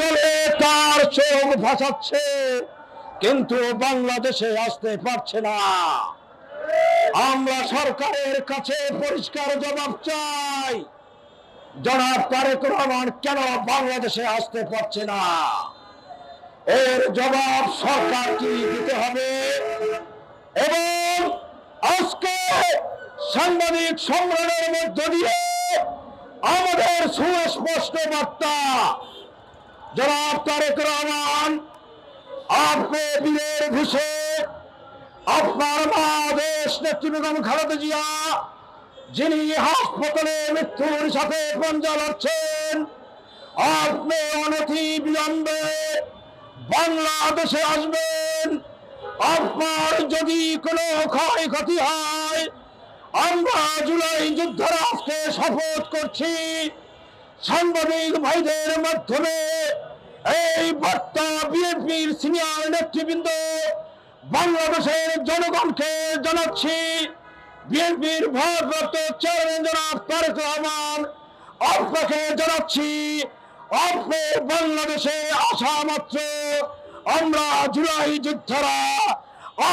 জলে তার চোখ ভাসাচ্ছে, কিন্তু বাংলাদেশে আসতে পারছে না। আমরা সরকারের কাছে পরিষ্কার জবাব চাই, জনাব তারেক রহমান কেন বাংলাদেশে আসতে পারছে না? এর জবাব সরকারকে দিতে হবে। এবং আজকে সাংবাদিক সম্মেলনের মধ্য দিয়ে আমাদের সুস্পষ্ট বার্তা জনাব তারেক রহমান, আপনি বীরের ঘুষে আপনার মা দেশ নেত্রী বেগম জিয়া, যিনি হাসপাতালে মৃত্যুর সাথে পঞ্জা লড়ছেন, আপনি অনতি বিলম্বে বাংলাদেশে আসবেন। আপনার যদি কোনো ক্ষয়ক্ষতি হয়, আমরা জুলাই যুদ্ধরাজকে শপথ করছি। সাংবাদিক ভাইদের মাধ্যমে এই বার্তা বিএনপির সিনিয়র নেতৃবৃন্দ, বাংলাদেশের জনগণকে জানাচ্ছি, বিএনপির ভারপ্রাপ্ত চেয়ারম্যান জনাব তারেক রহমান, আপনাকে জানাচ্ছি আপনি বাংলাদেশে আসা মাত্র, আমরা জুলাই যোদ্ধারা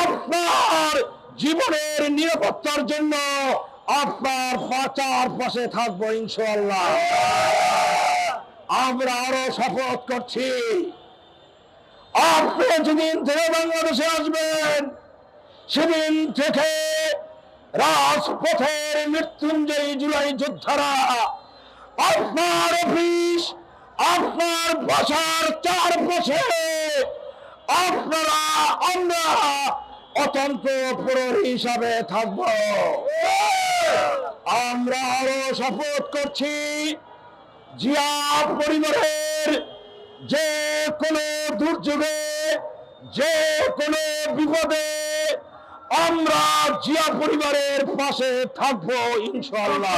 আপনার জীবনের নিরাপত্তার জন্য আপনার পাচার পাশে থাকব ইনশাল্লাহ আমরা আরও শপথ করছি। আপনি যেদিন থেকে বাংলাদেশে আসবেন, সেদিন থেকে রাজপথের মৃত্যুঞ্জয়ী জুলাই যোদ্ধারা আপনার অফিস, আপনার বাসার চারপাশে, আপনারা আমরা অতন্ত্র প্রহরী হিসাবে থাকব। আমরা আরও শপথ করছি। জিয়া পরিবারের যে কোনো দুর্যোগে যে কোনো বিপদে আমরা জিয়া পরিবারের পাশে থাকব ইনশাল্লাহ